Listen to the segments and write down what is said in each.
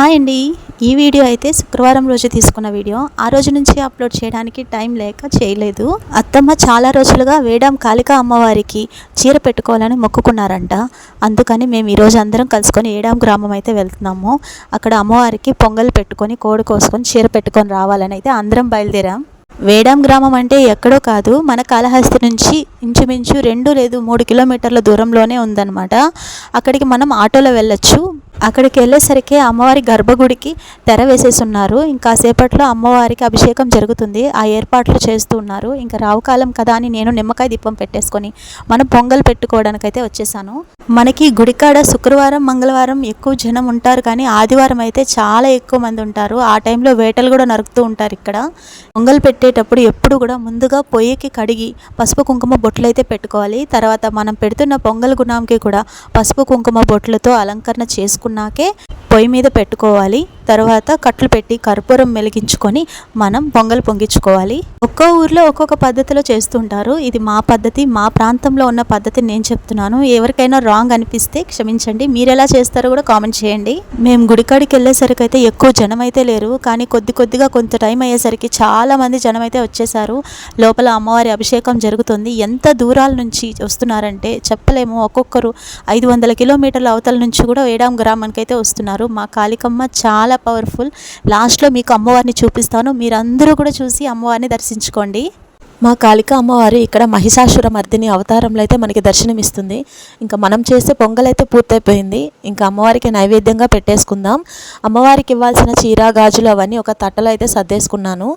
Hi అండి. ఈ video అయితే శుక్రవారం రోజు తీసుకున్న వీడియో. ఆ రోజు నుంచి అప్లోడ్ చేయడానికి టైం లేక చేయలేదు. అత్తమ్మ చాలా రోజులుగా వేడాం కాళికా అమ్మవారికి చీర పెట్టుకోవాలని మొక్కుకున్నారంట. అందుకని మేము ఈరోజు అందరం కలుసుకొని ఏడాం గ్రామం అయితే వెళ్తున్నాము. అక్కడ అమ్మవారికి పొంగల్ పెట్టుకొని కోడి కోసుకొని చీర పెట్టుకొని రావాలని అయితే అందరం బయలుదేరాం. వేడాం గ్రామం అంటే ఎక్కడో కాదు. మన కాళహస్తి నుంచి ఇంచుమించు రెండు లేదు మూడు కిలోమీటర్ల దూరంలోనే ఉందన్నమాట. అక్కడికి మనం ఆటోలో వెళ్ళొచ్చు. అక్కడికి వెళ్ళేసరికి అమ్మవారి గర్భగుడికి తెర వేసేసున్నారు. ఇంకా సేపట్లో అమ్మవారికి అభిషేకం జరుగుతుంది. ఆ ఏర్పాట్లు చేస్తూ ఉన్నారు. ఇంకా రావుకాలం కదా అని నేను నిమ్మకాయ దీపం పెట్టేసుకొని మనం పొంగల్ పెట్టుకోవడానికైతే వచ్చేసాను. మనకి గుడికాడ శుక్రవారం మంగళవారం ఎక్కువ జనం ఉంటారు కానీ ఆదివారం అయితే చాలా ఎక్కువ మంది ఉంటారు. ఆ టైంలో వేటలు కూడా నరుకుతూ ఉంటారు ఇక్కడ. పొంగల్ పెట్టేటప్పుడు ఎప్పుడు కూడా ముందుగా పొయ్యికి కడిగి పసుపు కుంకుమ బొట్లు అయితే పెట్టుకోవాలి. తర్వాత మనం పెడుతున్న పొంగల్ గుణంకి కూడా పసుపు కుంకుమ బొట్లతో అలంకరణ చేసుకున్నాకే పొయ్యి మీద పెట్టుకోవాలి. తర్వాత కట్లు పెట్టి కర్పూరం మెలిగించుకొని మనం పొంగల్ పొంగించుకోవాలి. ఒక్కో ఊర్లో ఒక్కొక్క పద్ధతిలో చేస్తుంటారు. ఇది మా పద్ధతి మా ప్రాంతంలో ఉన్న పద్ధతి నేను చెప్తున్నాను. ఎవరికైనా రాంగ్ అనిపిస్తే క్షమించండి. మీరు ఎలా చేస్తారో కూడా కామెంట్ చేయండి. మేము గుడికాడికి వెళ్ళేసరికి అయితే ఎక్కువ జనం అయితే లేరు. కానీ కొద్ది కొద్దిగా కొంత టైం అయ్యేసరికి చాలా మంది జనం అయితే వచ్చేసారు. లోపల అమ్మవారి అభిషేకం జరుగుతుంది. ఎంత దూరాల నుంచి వస్తున్నారంటే చెప్పలేము. ఒక్కొక్కరు ఐదు వందల కిలోమీటర్ల అవతల నుంచి కూడా ఏడాం గ్రామానికి అయితే వస్తున్నారు. మా కాళికమ్మ చాలా పవర్ఫుల్ లాస్ట్లో మీకు అమ్మవారిని చూపిస్తాను. మీరందరూ కూడా చూసి అమ్మవారిని దర్శించుకోండి. మా కాళిక అమ్మవారు ఇక్కడ మహిషాసుర మర్దిని అవతారంలో అయితే మనకి దర్శనమిస్తుంది. ఇంకా మనం చేసే పొంగల్ అయితే పూర్తయిపోయింది. ఇంకా అమ్మవారికి నైవేద్యంగా పెట్టేసుకుందాం. అమ్మవారికి ఇవ్వాల్సిన చీర గాజులు అవన్నీ ఒక తట్టలో అయితే సర్దేసుకున్నాను.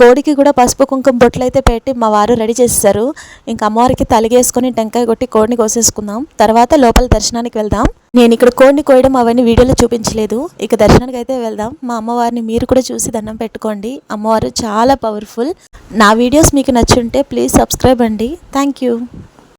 కోడికి కూడా పసుపు కుంకుమ బొట్లు అయితే పెట్టి మా వారు రెడీ చేస్తారు ఇంకా అమ్మవారికి తలిగేసుకొని టెంకాయ కొట్టి కోడిని కోసేసుకుందాం. తర్వాత లోపల దర్శనానికి వెళ్దాం. నేను ఇక్కడ కోడిని కోయడం అవన్నీ వీడియోలో చూపించలేదు. ఇక దర్శనానికి అయితే వెళ్దాం. మా అమ్మవారిని మీరు కూడా చూసి దండం పెట్టుకోండి. అమ్మవారు చాలా పవర్ఫుల్. నా వీడియోస్ మీకు నచ్చుంటే ప్లీజ్ సబ్స్క్రైబ్ అండి. Thank you.